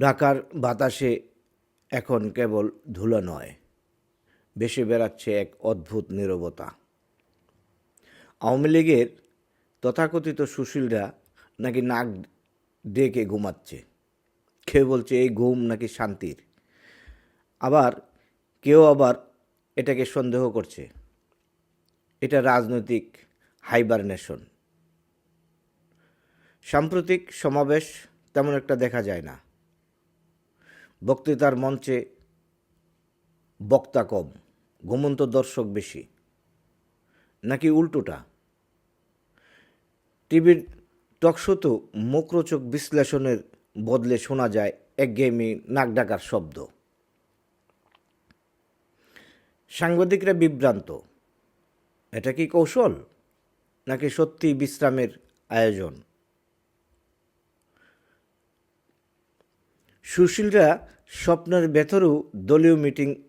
ঢাকার বাতাসে এখন কেবল ধুলো নয় বেশি বেড়াচ্ছে এক অদ্ভুত নীরবতা। আওয়ামী লীগের তথাকথিত সুশীলরা নাকি নাক ডেকে ঘুমাচ্ছে। কেউ বলছে, এই ঘুম নাকি শান্তির। আবার কেউ আবার এটাকে সন্দেহ করছে। এটা রাজনৈতিক হাইবারনেশন। সাম্প্রতিক সমাবেশ তেমন একটা দেখা যায় না। বক্তৃতার মঞ্চে বক্তা কম, ঘুমন্ত দর্শক বেশি, নাকি উল্টোটা? টিভির টকশোতেও মুখরোচক বিশ্লেষণের বদলে শোনা যায় একঘেয়েমি নাক ডাকার শব্দ। সাংবাদিকরা বিভ্রান্ত, এটা কি কৌশল? নাকি সত্যি বিশ্রামের আয়োজন? সুশীলরা স্বপ্নের ভেতরেও দলীয় মিটিং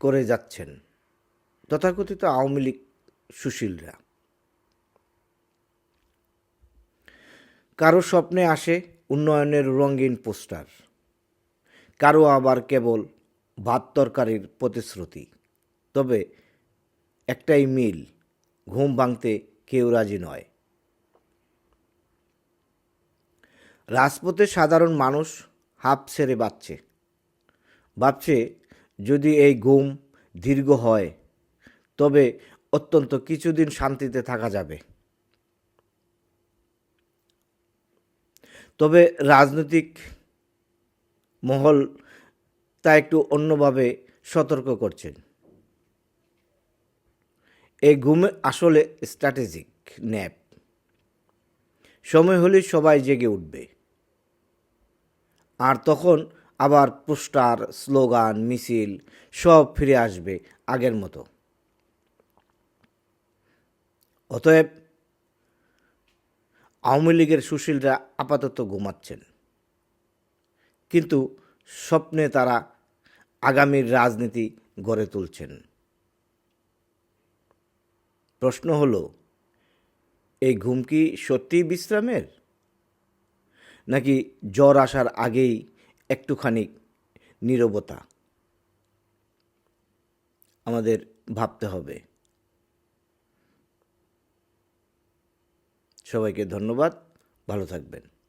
করে যাচ্ছেন। তথাকথিত আওয়ামী লীগ সুশীলরা। কারও স্বপ্নে আসে উন্নয়নের রঙিন পোস্টার। কারও আবার কেবল ভাত তরকারির প্রতিশ্রুতি। তবে একটাই মিল, ঘুম ভাঙতে কেউ রাজি নয়। রাজপথে সাধারণ মানুষ হাফ ছেড়ে বাঁচছে। ভাবছে যদি এই ঘুম দীর্ঘ হয়, তবে অত্যন্ত কিছুদিন শান্তিতে থাকা যাবে। তবে রাজনৈতিক মহল তা একটু অন্যভাবে সতর্ক করছেন। এই ঘুমে আসলে স্ট্র্যাটেজিক ন্যাপ। সময় হলেই সবাই জেগে উঠবে। আর তখন আবার পোস্টার, স্লোগান, মিছিল সব ফিরে আসবে আগের মতো। অতএব আওয়ামী লীগের সুশীলরা আপাতত ঘুমাচ্ছেন। কিন্তু স্বপ্নে তারা আগামীর রাজনীতি গড়ে তুলছেন। প্রশ্ন হলো, এই ঘুম কি সত্যিই বিশ্রামের? নাকি জ্বর আসার আগেই একটুখানি নীরবতা? আমাদের ভাবতে হবে। সবাইকে ধন্যবাদ। ভালো থাকবেন।